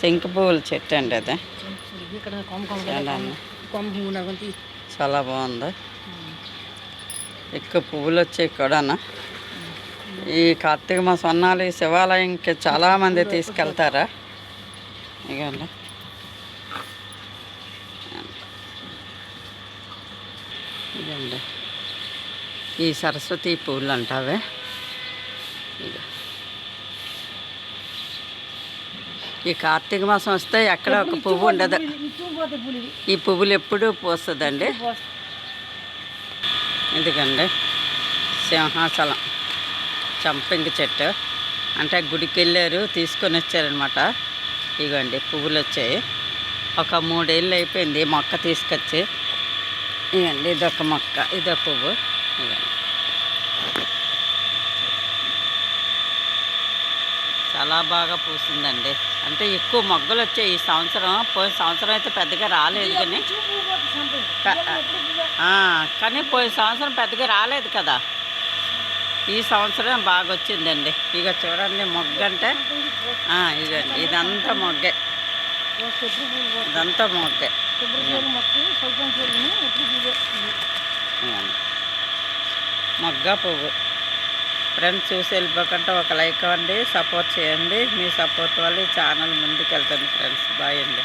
శంఖ పువ్వుల చెట్టు అండి అది. చాలా బాగుంది. ఎక్కువ పువ్వులు వచ్చాయి కూడానా. ఈ కార్తీక మా సొన్నాలు ఈ శివాలయంకి చాలామంది తీసుకెళ్తారా? ఇగండి. ఇదండి ఈ సరస్వతి పువ్వులు అంటావే? ఇగో. ఈ కార్తీక మాసం వస్తే ఎక్కడ ఒక పువ్వు ఉండదు. ఈ పువ్వులు ఎప్పుడూ పోస్తుందండి? ఎందుకండి సింహాచలం చంపింగి చెట్టు. అంటే గుడికి వెళ్ళారు తీసుకొని వచ్చారనమాట. ఇగోండి పువ్వులు వచ్చాయి. ఒక మూడేళ్ళు అయిపోయింది మొక్క తీసుకొచ్చి. ఇదండి ఇదొక మొక్క ఇదో పువ్వు. ఇదండి చాలా బాగా పూసిందండి. అంటే ఎక్కువ మొగ్గలు వచ్చాయి ఈ సంవత్సరం పోయిన సంవత్సరం అయితే పెద్దగా రాలేదు కానీ కానీ పోయిన సంవత్సరం పెద్దగా రాలేదు కదా. ఈ సంవత్సరం బాగా వచ్చిందండి. ఇక చూడండి మొగ్గ అంటే ఇదండి ఇదంతా మొగ్గే. ఇదంతా మొగ్గే. మొగ్గ పువ్వు. ఫ్రెండ్స్ చూసి వెళ్ళిపోకుండా ఒక లైక్ అవ్వండి సపోర్ట్ చేయండి. మీ సపోర్ట్ వల్ల ఈ ఛానల్ ముందుకు వెళ్తుంది ఫ్రెండ్స్ బాయ్ అండి.